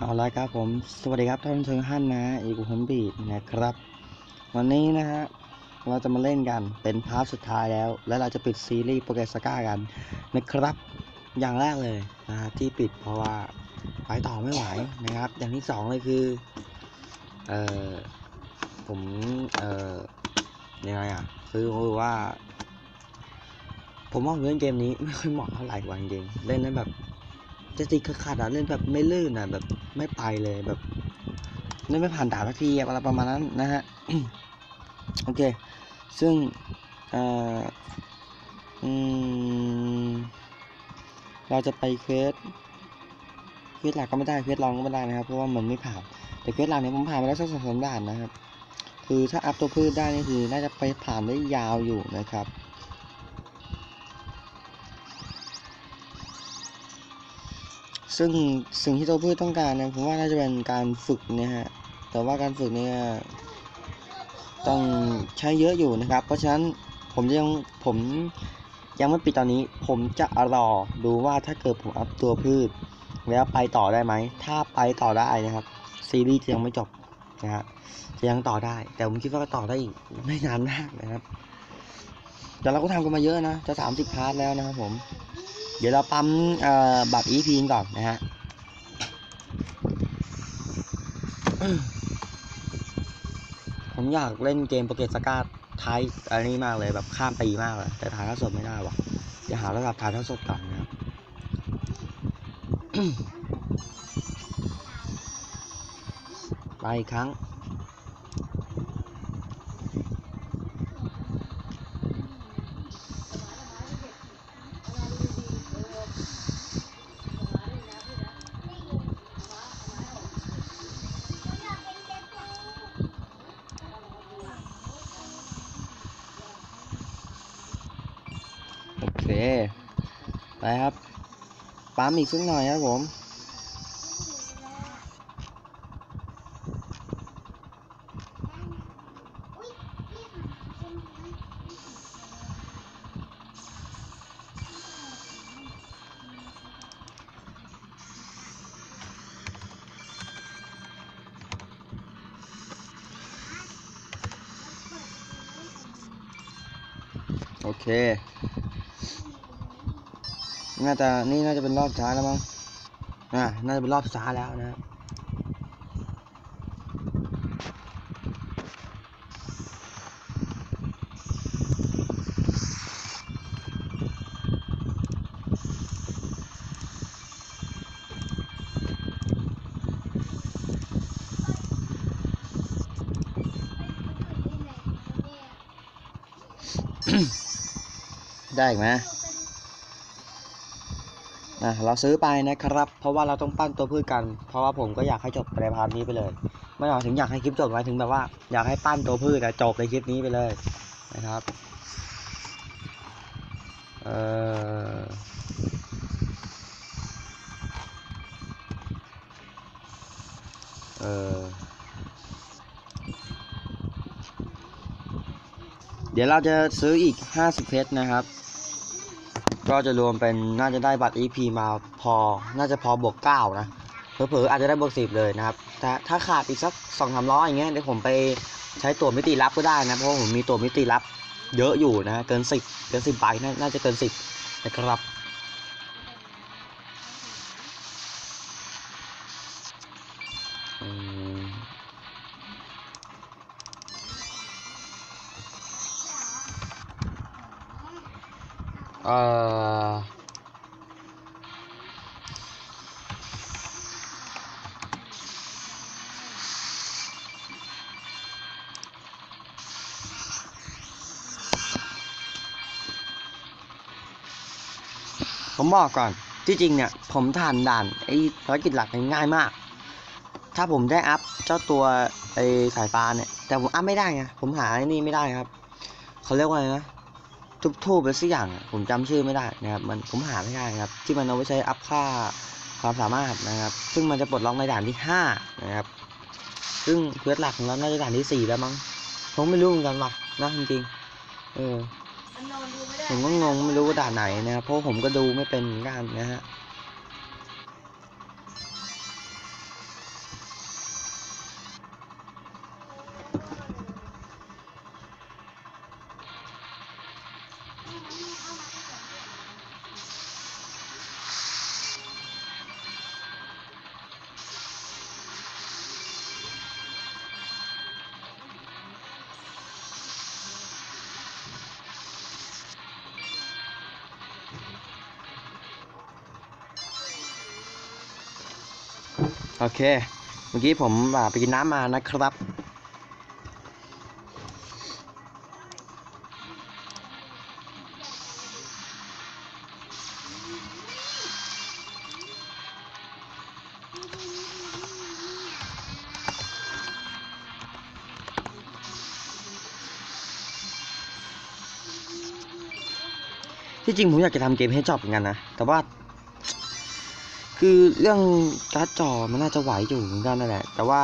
เอาละครับผมสวัสดีครับท่านผู้ชมท่านนะอีกผมบีดนะครับ วันนี้นะฮะเราจะมาเล่นกันเป็นพาร์ทสุดท้ายแล้ว และเราจะปิดซีรีส์โปเกสก้ากันนะครับ อย่างแรกเลยนะฮะที่ปิดเพราะว่าไปต่อไม่ไหวนะครับ อย่างที่สองเลยคือเออผมเออยังไงอะคือว่า ผมว่าเล่นเกมนี้ไม่ค่อยเหมาะเท่าไหร่วันจริงเล่นแล้วแบบ จะติดขัดอะเล่นแบบไม่ลื่นอะ แบบไม่ไปเลยแบบเล่นไม่ผ่านด่านสักทีอะไรประมาณนั้นนะฮะโอเค ซึ่งเอ่ออืมเราจะไปเควสเควสหลักก็ไม่ได้เควสรองก็ไม่ได้นะครับ เพราะว่ามันไม่ผ่านแต่เควสหลักเนี่ยผมผ่านไปแล้วสักสองสามด่านนะครับ คือถ้าอัพตัวพืชได้นี่คือน่าจะไปผ่านได้ยาวอยู่นะครับ ซึ่งสิ่งที่ตัวพืชต้องการเนี่ยผมว่าน่าจะเป็นการฝึกเนี่ยฮะแต่ว่าการฝึกเนี่ยต้องใช้เยอะอยู่นะครับ เพราะฉะนั้นผมยังผมยังไม่ปิดตอนนี้ ผมจะรอดูว่าถ้าเกิดผมอัพตัวพืช แล้วไปต่อได้ไหม ถ้าไปต่อได้นะครับ ซีรีส์จะยังไม่จบนะฮะจะยังต่อได้ แต่ผมคิดว่าก็ต่อได้อีกไม่นานมากนะครับแต่เราก็ทำกันมาเยอะนะจะ30พาร์ทแล้วนะครับผม เดี๋ยวเราปั๊มบัตร EP ก่อนนะฮะผมอยากเล่นเกมโปเกสกาท้ายอันนี้มากเลยแบบข้ามปีมากเลยแต่ถ่ายทอดสดไม่ได้วะเดี๋ยวหาระดับถ่ายทอดสดก่อนนะครับไปครั้ง ไปครับ ปั๊มอีกสักหน่อยครับผมโอเค น่าจะนี่น่าจะเป็นรอบช้าแล้วมั้งอ่าน่าจะเป็นรอบช้าแล้วนะครับได้อีกไหม อะเราซื้อไปนะครับ เพราะว่าเราต้องปั้นตัวพืชกัน เพราะว่าผมก็อยากให้จบในพาร์ทนี้ไปเลย ไม่หมายถึงอยากให้คลิปจบหมายถึงแบบว่า อยากให้ปั้นตัวพืชแต่จบในคลิปนี้ไปเลยนะครับ เออเออเดี๋ยวเราจะซื้ออีก 50 เพชรนะครับ ก็จะรวมเป็นน่าจะได้บัตร EP มาพอ น่าจะพอบวก9นะเผลอๆอาจจะได้บวก10เลยนะครับแต่ถ้าขาดอีกสัก2 3 0 0อยอย่างเงี้ยเดี๋ยวผมไปใช้ตัวมิติลับก็ได้นะเพราะผมมีตัวมิติลับเยอะอยู่นะเกิน10เกิน10ใบน,น่าจะเกิน10นะครับเอ่อ ผมบอกก่อนที่จริงเนี่ยผมทานด่านไอ้ภารกิจหลักง่ายมาก ถ้าผมได้อัพเจ้าตัวไอ้สายฟ้าเนี่ยแต่ผมอัพไม่ได้ไงผมหาไอ้นี่ไม่ได้ครับเขาเรียกว่าอะไรนะทุบทูบไปสักอย่างผมจำชื่อไม่ได้นะครับ มันผมหาไม่ได้ครับ ที่มันเอาไว้ใช้อัพค่าความสามารถนะครับ ซึ่งมันจะปลดล็อกในด่านที่ห้านะครับ ซึ่งเควสหลักของเราน่าจะด่านที่สี่แล้วมั้งผมไม่รู้เหมือนกันว่ะนะจริงๆเออ ผมก็งงไม่รู้ว่าด่านไหนนะครับเพราะผมก็ดูไม่เป็นเหมือนกันนะฮะ โอเค เมื่อกี้ผมไปกินน้ำมานะครับ ที่จริงผมอยากจะทำเกมให้จบเหมือนกันนะ แต่ว่า คือเรื่องการ์ดจอมันน่าจะไหวอยู่เหมือนกันนั่นแหละ แต่ว่า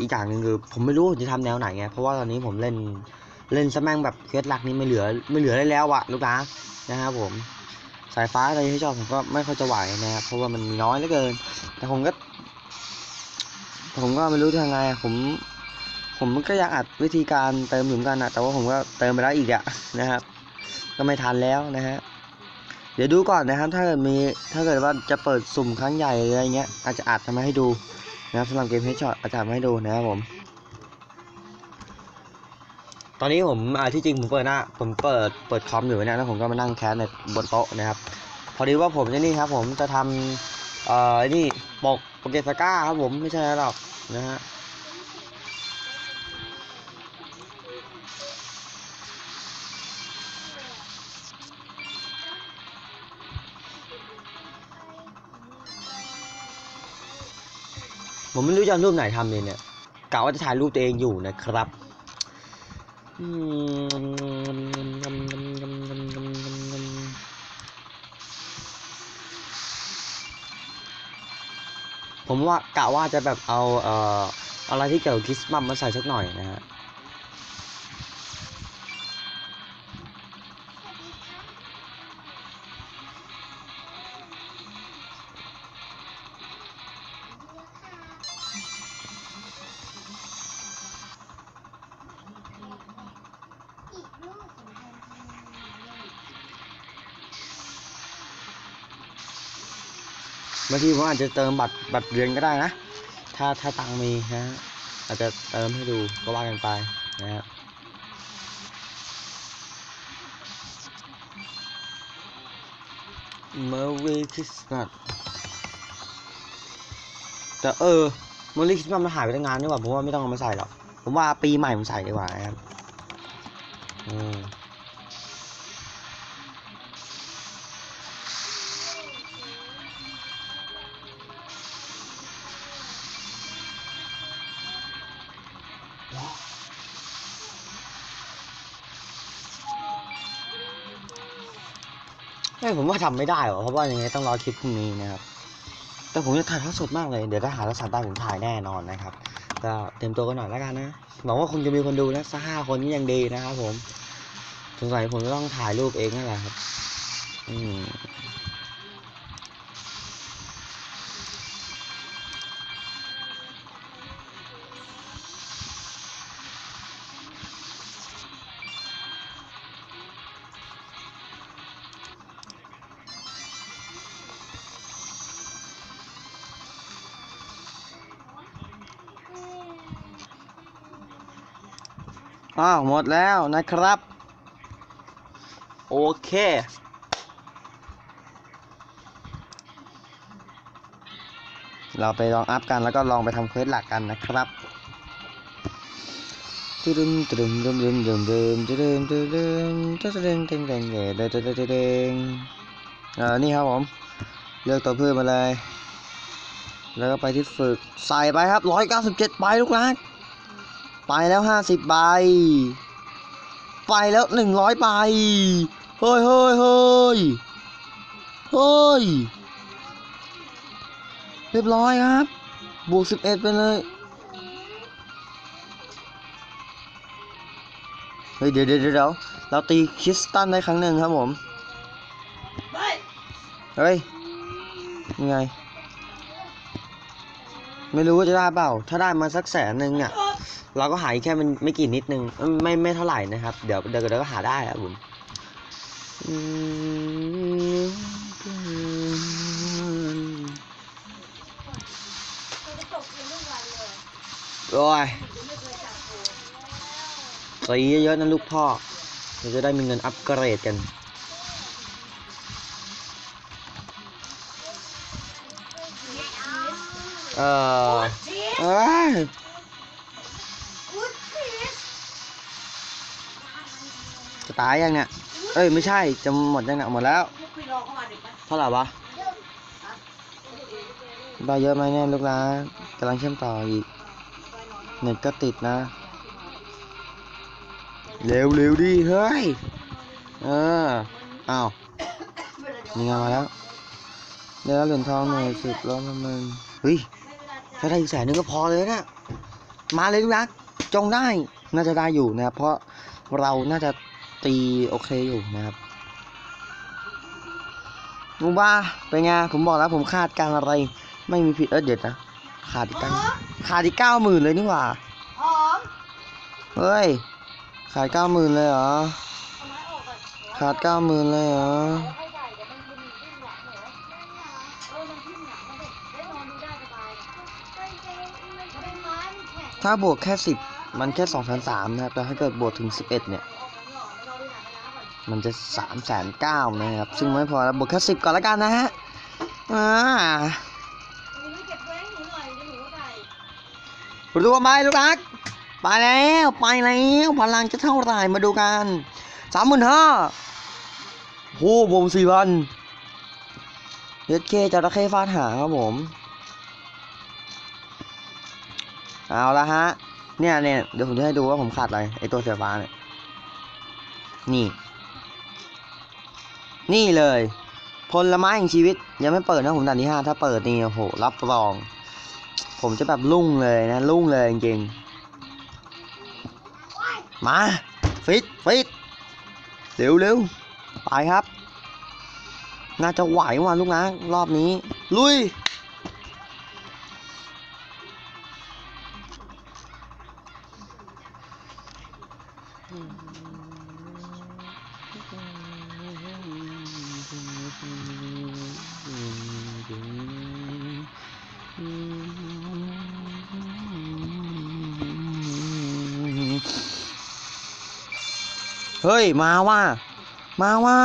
อีกอย่างหนึ่งคือผมไม่รู้ผมจะทำแนวไหนไง เพราะว่าตอนนี้ผมเล่นเล่นซะแมงแบบเคสหลักนี่ไม่เหลือไม่เหลืออะไรแล้วอะลูกนะนะครับผมสายฟ้าอะไรที่ชอบผมก็ไม่ค่อยจะไหวนะครับเพราะว่ามันมีน้อยเหลือเกิน แต่ผมก็ ผมก็ไม่รู้จะทำไงผม ผมก็อยากอัดวิธีการเติมอยู่เหมือนกันนะแต่ว่าผมก็เติมไปแล้วอีกอะนะครับ ก็ไม่ทันแล้วนะฮะ เดี๋ยวดูก่อนนะครับ ถ้าเกิดมีถ้าเกิดว่าจะเปิดสุ่มครั้งใหญ่อะไรเงี้ยอาจจะอัดทำมาให้ดูนะครับสำหรับเกมเฮดช็อตอาจจะทำให้ดูนะครับผม ตอนนี้ผมอ่าที่จริงผมเปิดหน้าผมเปิดเปิดคอมอยู่นี่ยแล้วผมก็มานั่งแคสในบนโต๊ะนะครับ พอดีว่าผมจะนี่ครับ ผมจะทำเอ่อนี่ปกโปเกสก้าครับผมไม่ใช่อะหรอกนะฮะ ผมไม่รู้จะรูปไหนทำเลยเนี่ยกะว่าจะถ่ายรูปตัวเองอยู่นะครับผมว่ากะว่าจะแบบเอาเอ่ออะไรที่เกี่ยวกับคริสต์มาสมาใส่สักหน่อยนะฮะางทีผมอาจจะเติมบัตรบัตรเรียนก็ได้นะ ถ้าถ้าตังมีนะฮะอาจจะเติมให้ดูก็ว่ากันไปนะฮะเมอร์วีคริสต์มาสแต่เออเมอร์วีคริสต์มาสมันหายไปตั้งนานนี่หว่าผมว่าไม่ต้องเอามาใส่หรอก ผมว่าปีใหม่ผมใส่ดีกว่านะครับอืม ไม่ผมว่าทำไม่ได้หรอเพราะว่ายังไงต้องรอคลิปพรุ่งนี้นะครับ แต่ผมจะถ่ายทอดสดมากเลย เดี๋ยวถ้าหารักษาได้ผมถ่ายแน่นอนนะครับ ก็เตรียมตัวกันหน่อยแล้วกันนะหวังว่าคงจะมีคนดูนะสักห้าคนก็ยังดีนะครับผม สงสัยผมจะต้องถ่ายรูปเองนั่นแหละครับ อืม อ้าวหมดแล้วนะครับ โอเค เราไปลองอัพกันแล้วก็ลองไปทำเควสหลักกันนะครับตึมตึมตึมตึมตึมตึมตึมตึมตึมตึมตึมตึมตึมตึมตึมตึมตึมตึมอ่านี่ครับผม เลือกตัวเพื่อมาเลย แล้วก็ไปที่ฝึก ใส่ไปครับร้อยเก้าสิบเจ็ดใบลูกหลาน ไปแล้วห้าสิบใบ ไปแล้วหนึ่งร้อยใบ เฮ้ยเฮ้ยเฮ้ยเฮ้ย เรียบร้อยครับ บวกสิบเอ็ดไปเลย เฮ้ย เดี๋ยวเดี๋ยวเดี๋ยวเราตีคริสตันได้ครั้งหนึ่งครับผม เฮ้ย ยังไง ไม่รู้ว่าจะได้เปล่า ถ้าได้มาสักแสนหนึ่งเนี่ย เราก็หายแค่มันไม่กี่นิดนึงไม่ไม่เท่าไหร่นะครับ เดี๋ยวเดี๋ยวเดี๋ยวก็หาได้ครับผมอืมโอ้ยตีเยอะๆนะลูกพ่อเราจะได้มีเงินอัปเกรดกันเเออ ตายยังเนี่ย เอ้ยไม่ใช่จะหมดยังเนี่ยหมดแล้ว เท่าไหร่วะได้เยอะไหมเนี่ยลูกนะกำลังเชื่อมต่ออีกเน็ตก็ติดนะ เร็วเร็วดิเฮ้ย เอออ้าวมีงานมาแล้วได้รับเหรียญทองหน่วยสิบล้อมันมัน เฮ้ยถ้าได้อีกแสนนึงก็พอเลยนะ มาเลยลูกรักจงได้น่าจะได้อยู่นะเพราะเราน่าจะ ตีโอเคอยู่นะครับลุงบ้าเป็นไงผมบอกแล้วผมคาดการอะไร ไม่มีผิดเออเด็ดนะขาดอีกตั้งขาดอีกเก้าหมื่นเลยนี่หว่าเฮ้ยขาดเก้าหมื่นเลยเหรอขาดเก้าหมื่นเลยเหรอถ้าบวกแค่สิบมันแค่สองแสนสามนะครับแต่ถ้าเกิดบวกถึงสิบเอ็ดเนี่ย มันจะสามแสนเก้านะครับ ซึ่งไม่พอแล้วบวกแค่สิบก่อนละกันนะฮะอ่ารู้ไหมลูกรัก ไปแล้วไปแล้วพลังจะเท่าไหร่มาดูกันสามหมื่นห้าโอ้โหผมสี่พันเด็ดเคจะระเข้ฟาดหางครับผม เอาละฮะ เนี่ยเนี่ยเดี๋ยวผมจะให้ดูว่าผมขาดอะไรไอตัวเสือฟ้าเนี่ย นี่ นี่เลยพลไม้แห่งชีวิต ยังไม่เปิดนะผมด่านที่ห้าถ้าเปิดนี่โอ้โหรับรอง ผมจะแบบลุ่งเลยนะลุ่งเลยจริงๆมาฟิตฟิตเร็วเร็วไปครับ น่าจะไหวว่ะลูกนะรอบนี้ ลุย เฮ้ย มาว่า มาว่า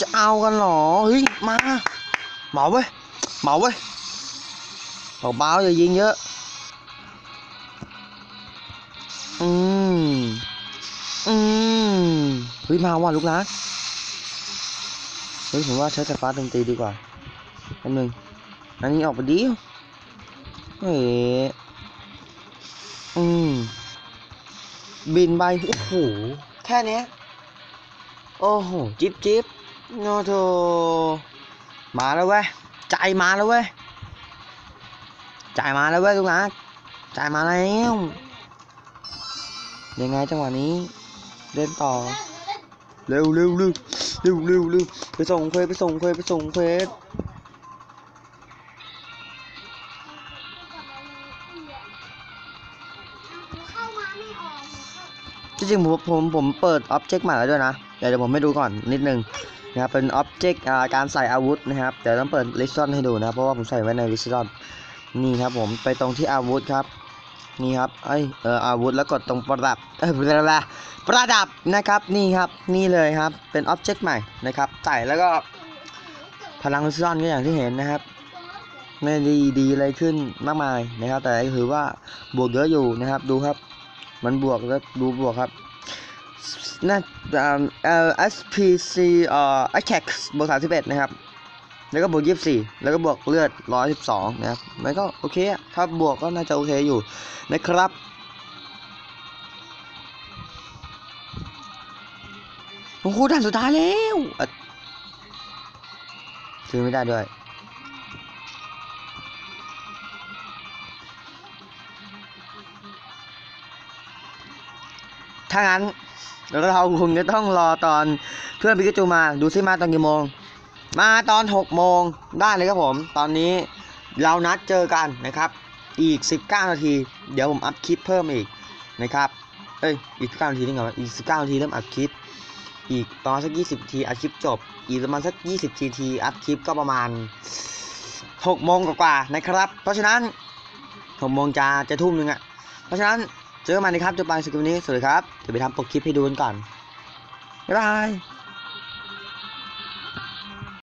จะเอากันเหรอ เฮ้ย มาเหมาเว้ยเหมาเว้ยเบาๆอย่ายิงเยอะ อืม อืม เฮ้ยมาว่ะลูกนะเฮ้ยผมว่าใช้ไฟฟ้าดนตรีดีกว่าอันหนึ่งอันนี้ออกไปดีเฮ้ยอืมบินไปโอ้โหแค่เนี้ยโอ้โหจิ๊บจิ๊บโนโทมาแล้วเว้ยใจมาแล้วเว้ยใจมาแล้วเว้ยลูกนะใจมาแล้วยังไงจังหวะนี้เดินต่อ เร็วเร็วเร็วเร็วเร็วเร็วไปส่งเควสไปส่งเควสไปส่งเควสที่จริงผมผมผมเปิดอ็อบเจกต์ใหม่แล้วด้วยนะเดี๋ยวเดี๋ยวผมให้ดูก่อนนิดนึงนะครับเป็นอ็อบเจกต์การใส่อาวุธนะครับเดี๋ยวต้องเปิดลิสซอนให้ดูนะครับเพราะว่าผมใส่ไว้ในลิสซอนนี่ครับผมไปตรงที่อาวุธครับ นี่ครับเอ้ยเอออาวุธแล้วกดตรงประดับเอ้ยประดับประดับนะครับนี่ครับนี่เลยครับเป็นอ็อบเจกต์ใหม่นะครับใส่แล้วก็พลังลิสซอนก็อย่างที่เห็นนะครับไม่ดีดีอะไรขึ้นมากมายนะครับ แต่ก็คือว่าบวกเยอะอยู่นะครับ ดูครับ มันบวกแล้วดูบวกครับน่าเอ่อ SPC เอ่อ attack บวก31นะครับ แล้วก็บวก24แล้วก็บวกเลือด112นะครับมันก็โอเคถ้าบวกก็น่าจะโอเคอยู่นะครับโอ้โหด่านสุดท้ายแล้วซื้อไม่ได้ด้วยถ้างั้นเราคงจะต้องรอตอนเพื่อนพิกาจูมาดูซิมาตอนกี่โมง มาตอน6โมงได้เลยครับผม ตอนนี้เรานัดเจอกันนะครับ อีก 19 นาที เดี๋ยวผมอัพคลิปเพิ่มอีกนะครับ เอ้ย อีก19นาทีนี่ไงอีก 19 นาทีเริ่มอัพคลิป อีกประมาณสัก 20นาทีอัพคลิปจบ อีกประมาณสัก 20นาทีอัพคลิปก็ประมาณ6โมงกว่าๆนะครับ เพราะฉะนั้น6โมงจะจะทุ่มหนึงอะเพราะฉะนั้นเจอกันใหม่นะครับจบไปสกิปนี้ สวัสดีครับ เดี๋ยวไปทำปกคลิปให้ดูกันก่อน บ๊ายบาย